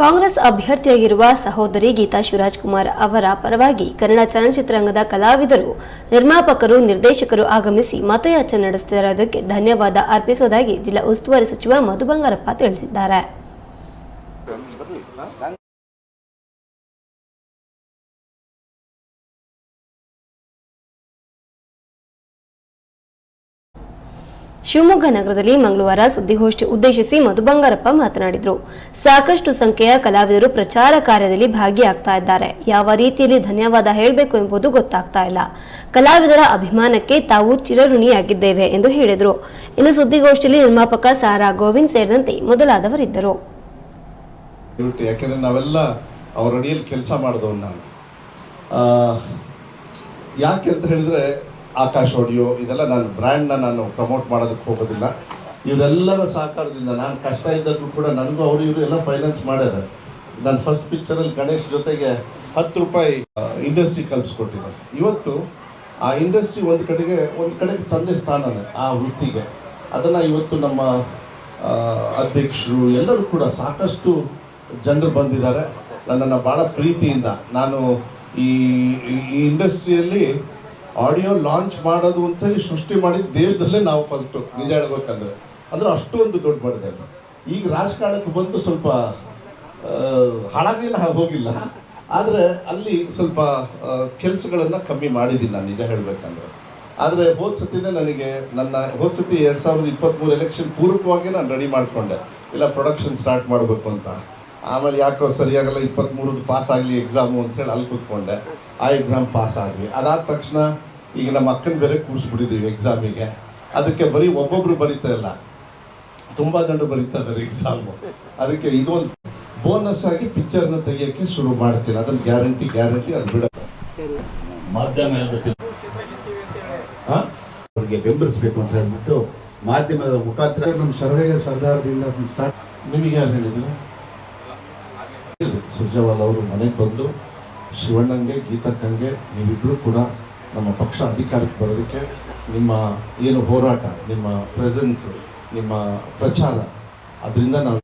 ಕಾಂಗ್ರೆಸ್ ಅಭ್ಯರ್ಥಿಯಾಗಿರುವ ಸಹೋದರಿ ಗೀತಾ ಶಿವರಾಜ್ ಕುಮಾರ್ ಅವರ ಪರವಾಗಿ ಕನ್ನಡ ಚಲನಚಿತ್ರರಂಗದ ಕಲಾವಿದರು, ನಿರ್ಮಾಪಕರು, ನಿರ್ದೇಶಕರು ಆಗಮಿಸಿ ಮತಯಾಚನೆ ನಡೆಸುತ್ತಿರುವುದಕ್ಕೆ ಧನ್ಯವಾದ ಅರ್ಪಿಸುವುದಾಗಿ ಜಿಲ್ಲಾ ಉಸ್ತುವಾರಿ ಸಚಿವ ಮಧು ಬಂಗಾರಪ್ಪ ತಿಳಿಸಿದ್ದಾರೆ. ಶಿವಮೊಗ್ಗ ನಗರದಲ್ಲಿ ಮಂಗಳವಾರ ಸುದ್ದಿಗೋಷ್ಠಿ ಉದ್ದೇಶಿಸಿ ಮಧು ಬಂಗಾರಪ್ಪ ಮಾತನಾಡಿದರು. ಸಾಕಷ್ಟು ಸಂಖ್ಯೆಯ ಕಲಾವಿದರು ಪ್ರಚಾರ ಕಾರ್ಯದಲ್ಲಿ ಭಾಗಿಯಾಗ್ತಾ ಇದ್ದಾರೆ. ಯಾವ ರೀತಿಯಲ್ಲಿ ಧನ್ಯವಾದ ಹೇಳಬೇಕು ಎಂಬುದು ಗೊತ್ತಾಗ್ತಾ ಇಲ್ಲ. ಕಲಾವಿದರ ಅಭಿಮಾನಕ್ಕೆ ತಾವು ಚಿರಋಣಿಯಾಗಿದ್ದೇವೆ ಎಂದು ಹೇಳಿದರು. ಇನ್ನು ಸುದ್ದಿಗೋಷ್ಠಿಯಲ್ಲಿ ನಿರ್ಮಾಪಕ ಸಾರಾ ಗೋವಿಂದ್ ಸೇರಿದಂತೆ ಮೊದಲಾದವರಿದ್ದರು. ಕೆಲಸ ಆಕಾಶ್ ಆಡಿಯೋ, ಇದೆಲ್ಲ ನಾನು ಬ್ರ್ಯಾಂಡ್ನ ನಾನು ಪ್ರಮೋಟ್ ಮಾಡೋದಕ್ಕೆ ಹೋಗೋದಿಲ್ಲ. ಇವರೆಲ್ಲರ ಸಹಕಾರದಿಂದ ನಾನು ಕಷ್ಟ ಇದ್ದದ್ದು ಕೂಡ ನನಗೂ ಅವರು ಇವರು ಎಲ್ಲ ಫೈನಾನ್ಸ್ ಮಾಡ್ಯಾರ. ನನ್ನ ಫಸ್ಟ್ ಪಿಕ್ಚರಲ್ಲಿ ಗಣೇಶ್ ಜೊತೆಗೆ ಹತ್ತು ರೂಪಾಯಿ ಇಂಡಸ್ಟ್ರಿ ಕಲ್ಪಿಸ್ಕೊಟ್ಟಿದ್ದೆ ಇವತ್ತು ಆ ಇಂಡಸ್ಟ್ರಿ ಒಂದು ಕಡೆಗೆ ಒಂದು ಕಡೆಗೆ ತಂದೆ ಸ್ಥಾನನೇ ಆ ವೃತ್ತಿಗೆ. ಅದನ್ನು ಇವತ್ತು ನಮ್ಮ ಅಧ್ಯಕ್ಷರು ಎಲ್ಲರೂ ಕೂಡ ಸಾಕಷ್ಟು ಜನರು ಬಂದಿದ್ದಾರೆ. ನನ್ನನ್ನು ಭಾಳ ಪ್ರೀತಿಯಿಂದ ನಾನು ಈ ಇಂಡಸ್ಟ್ರಿಯಲ್ಲಿ ಆಡಿಯೋ ಲಾಂಚ್ ಮಾಡೋದು ಅಂತೇಳಿ ಸೃಷ್ಟಿ ಮಾಡಿದ ದೇಶದಲ್ಲೇ ನಾವು ಫಸ್ಟು ನಿಜ ಹೇಳ್ಬೇಕಂದ್ರೆ. ಅಂದ್ರೆ ಅಷ್ಟು ಒಂದು ದೊಡ್ಡ ಮಾಡಿದೆ ಈಗ ರಾಜಕಾರಣಕ್ಕೆ ಬಂದು ಸ್ವಲ್ಪ ಹಾಳಾಗೇನು ಹೋಗಿಲ್ಲ. ಆದರೆ ಅಲ್ಲಿ ಸ್ವಲ್ಪ ಕೆಲಸಗಳನ್ನು ಕಮ್ಮಿ ಮಾಡಿದ್ದೀನಿ ನಾನು, ನಿಜ ಹೇಳಬೇಕಂದ್ರೆ. ಆದರೆ ಹೋದ ಸತಿನೇ ನನಗೆ ನನ್ನ, ಹೋದ ಸತಿ ಎರಡು ಸಾವಿರದ ಇಪ್ಪತ್ತ್ಮೂರು ಎಲೆಕ್ಷನ್ ಪೂರ್ವಕವಾಗಿ ನಾನು ರೆಡಿ ಮಾಡಿಕೊಂಡೆ. ಇಲ್ಲ ಪ್ರೊಡಕ್ಷನ್ ಸ್ಟಾರ್ಟ್ ಮಾಡಬೇಕು ಅಂತ. ಆಮೇಲೆ ಯಾಕೋ ಸರಿಯಾಗಲ್ಲ ಇಪ್ಪತ್ತ್ಮೂರದ್ದು ಪಾಸ್ ಆಗಲಿ ಎಕ್ಸಾಮು ಅಂತೇಳಿ ಅಲ್ಲಿ ಕೂತ್ಕೊಂಡೆ. ಆ ಎಕ್ಸಾಮ್ ಪಾಸ್ ಆದ್ವಿ. ಅದಾದ ತಕ್ಷಣ ಈಗ ನಮ್ಮ ಅಕ್ಕನ ಬೇರೆ ಕೂರಿಸ್ಬಿಟ್ಟಿದ್ದೀವಿ ಎಕ್ಸಾಮಿಗೆ ಅದಕ್ಕೆ ಬರೀ ಒಬ್ಬೊಬ್ರು ಬರೀತಾ ಇಲ್ಲ. ತುಂಬ ಜನರು ಬರೀತಾ ಇದ್ದಾರೆ ಎಕ್ಸಾಮು ಅದಕ್ಕೆ ಇದೊಂದು ಬೋನಸ್ ಆಗಿ ಪಿಕ್ಚರ್ನ ತೆಗಿಯೋಕ್ಕೆ ಶುರು ಮಾಡ್ತೀನಿ ಅದನ್ನು ಗ್ಯಾರಂಟಿ ಗ್ಯಾರಂಟಿ ಅದು ಬಿಡ ಅವ್ರಿಗೆ ಬೆಂಬಲಿಸಬೇಕು ಅಂತ ಹೇಳ್ಬಿಟ್ಟು ಮಾಧ್ಯಮದ ಮುಖಾಂತರ ನಮ್ಮ ಸರ್ವೇಗೆ ಸರ್ದಾರದಿಂದ ಸ್ಟಾರ್ಟ್ ನಿಮಗೆ ಯಾರು ಹೇಳಿದ್ರು? ಸುರ್ಜೇವಾಲ್ ಅವರು ಮನೆಗೆ ಬಂದು ಶಿವಣ್ಣಂಗೆ, ಗೀತಕ್ಕಂಗೆ ನೀವಿಬ್ಬರೂ ಕೂಡ ನಮ್ಮ ಪಕ್ಷ ಅಧಿಕಾರಕ್ಕೆ ಬರೋದಕ್ಕೆ ನಿಮ್ಮ ಏನು ಹೋರಾಟ, ನಿಮ್ಮ ಪ್ರೆಸೆನ್ಸ್ ನಿಮ್ಮ ಪ್ರಚಾರ, ಅದರಿಂದ ನಾವು